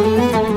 Olmaz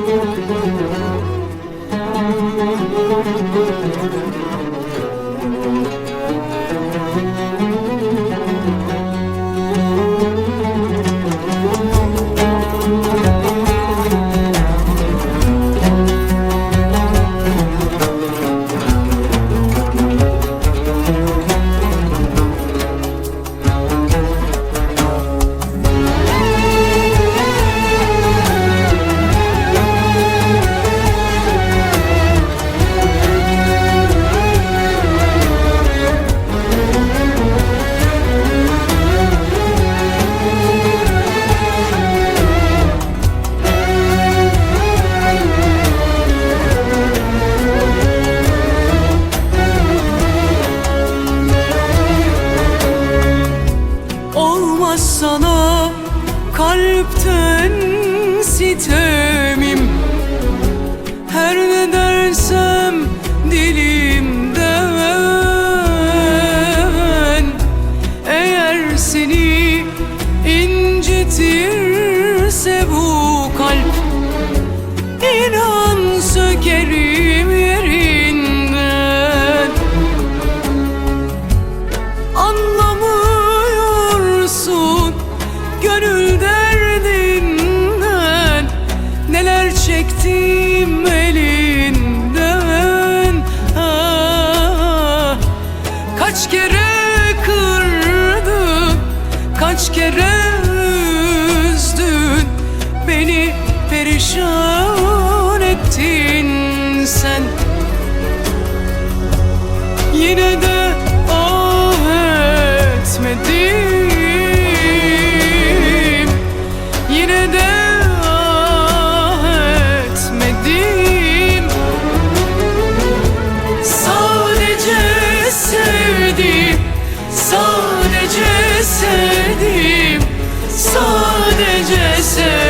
kalpten sitemim. Her ne dersem dilimden Eğer seni incitirse kere üzdün Beni perişan ettin sen listen.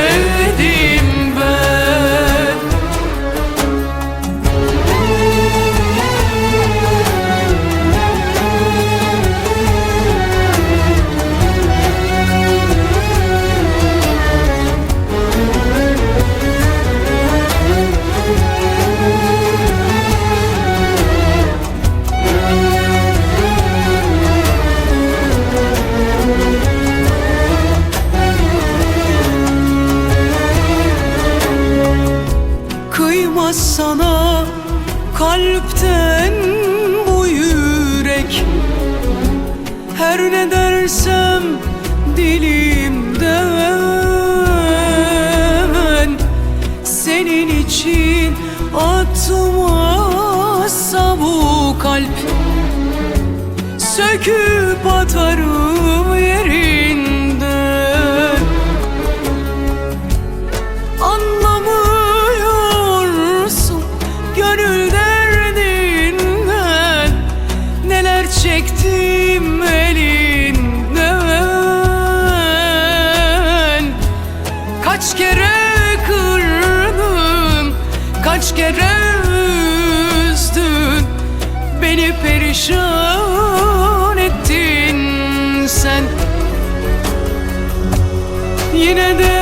Sana kalpten bu yürek. Her ne dersem dilimden Senin için atmazsa bu kalp. Söküp atarım yerinden kaç kere üzdün Beni perişan ettin sen. Yine de